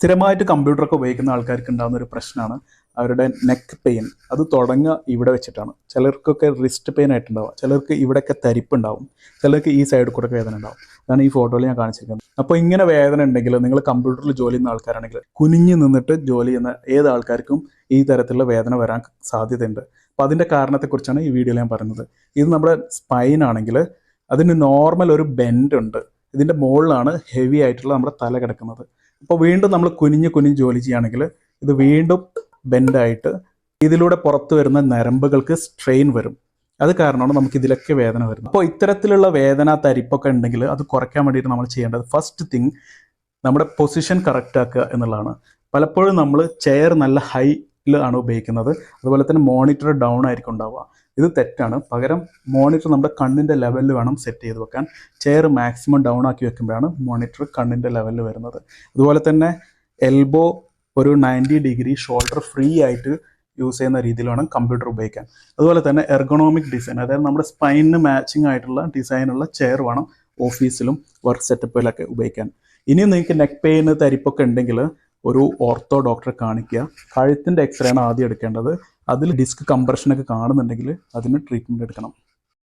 സ്ഥിരമായിട്ട് കമ്പ്യൂട്ടറൊക്കെ ഉപയോഗിക്കുന്ന ആൾക്കാർക്ക് ഉണ്ടാകുന്ന ഒരു പ്രശ്നമാണ് അവരുടെ നെക്ക് പെയിൻ അത് തുടങ്ങുക ഇവിടെ വെച്ചിട്ടാണ്. ചിലർക്കൊക്കെ റിസ്റ്റ് പെയിൻ ആയിട്ടുണ്ടാവുക. ചിലർക്ക് ഇവിടെയൊക്കെ തരിപ്പുണ്ടാവും. ചിലർക്ക് ഈ സൈഡിൽ കൂടെ വേദന ഉണ്ടാവും. അതാണ് ഈ ഫോട്ടോയിൽ ഞാൻ കാണിച്ചിരിക്കുന്നത്. അപ്പോൾ ഇങ്ങനെ വേദന ഉണ്ടെങ്കിൽ നിങ്ങൾ കമ്പ്യൂട്ടറിൽ ജോലി ചെയ്യുന്ന ആൾക്കാരാണെങ്കിൽ കുനിഞ്ഞു നിന്നിട്ട് ജോലി ചെയ്യുന്ന ഏത് ആൾക്കാർക്കും ഈ തരത്തിലുള്ള വേദന വരാൻ സാധ്യതയുണ്ട്. അപ്പോൾ അതിന്റെ കാരണത്തെക്കുറിച്ചാണ് ഈ വീഡിയോയിൽ ഞാൻ പറയുന്നത്. ഇത് നമ്മുടെ സ്പൈൻ ആണെങ്കിൽ അതിന് നോർമൽ ഒരു ബെൻഡ് ഉണ്ട്. ഇതിന്റെ മുകളിലാണ് ഹെവി ആയിട്ടുള്ള നമ്മുടെ തല കിടക്കുന്നത്. അപ്പോൾ വീണ്ടും നമ്മൾ കുനിഞ്ഞ് കുനിഞ്ഞ് ജോലി ചെയ്യുകയാണെങ്കിൽ ഇത് വീണ്ടും ബെൻഡായിട്ട് ഇതിലൂടെ പുറത്തു വരുന്ന നരമ്പുകൾക്ക് സ്ട്രെയിൻ വരും. അത് കാരണമാണ് നമുക്ക് ഇതിലൊക്കെ വേദന വരുന്നത്. അപ്പോൾ ഇത്തരത്തിലുള്ള വേദന തരിപ്പൊക്കെ ഉണ്ടെങ്കിൽ അത് കുറയ്ക്കാൻ വേണ്ടിയിട്ട് നമ്മൾ ചെയ്യേണ്ടത് ഫസ്റ്റ് തിങ് നമ്മുടെ പൊസിഷൻ കറക്റ്റ് ആക്കുക എന്നുള്ളതാണ്. പലപ്പോഴും നമ്മൾ ചെയർ നല്ല ഹൈയിൽ ആണ് ഉപയോഗിക്കുന്നത്. അതുപോലെ തന്നെ മോണിറ്റർ ഡൗൺ ആയിരിക്കും ഉണ്ടാവുക. ഇത് തെറ്റാണ്. പകരം മോണിറ്റർ നമ്മുടെ കണ്ണിന്റെ ലെവലിൽ വേണം സെറ്റ് ചെയ്ത് വെക്കാൻ. ചെയർ മാക്സിമം ഡൗൺ ആക്കി വെക്കുമ്പോഴാണ് മോണിറ്റർ കണ്ണിന്റെ ലെവലിൽ വരുന്നത്. അതുപോലെ തന്നെ എൽബോ ഒരു നയന്റി ഡിഗ്രി ഷോൾഡർ ഫ്രീ ആയിട്ട് യൂസ് ചെയ്യുന്ന രീതിയിൽ വേണം കമ്പ്യൂട്ടർ ഉപയോഗിക്കാൻ. അതുപോലെ തന്നെ എർഗണോമിക് ഡിസൈൻ അതായത് നമ്മുടെ സ്പൈനിന് മാച്ചിങ് ആയിട്ടുള്ള ഡിസൈനുള്ള ചെയർ വേണം ഓഫീസിലും വർക്ക് സെറ്റപ്പിലൊക്കെ ഉപയോഗിക്കാൻ. ഇനിയും നിങ്ങൾക്ക് നെക്ക് പെയിന് തരിപ്പൊക്കെ ഉണ്ടെങ്കിൽ ഒരു ഓർത്തോ ഡോക്ടറെ കാണിക്കുക. കഴുത്തിന്റെ എക്സ്റേ ആണ് ആദ്യം എടുക്കേണ്ടത്. അതിൽ ഡിസ്ക് കംപ്രഷനൊക്കെ കാണുന്നുണ്ടെങ്കിൽ അതിന് ട്രീറ്റ്മെന്റ് എടുക്കണം.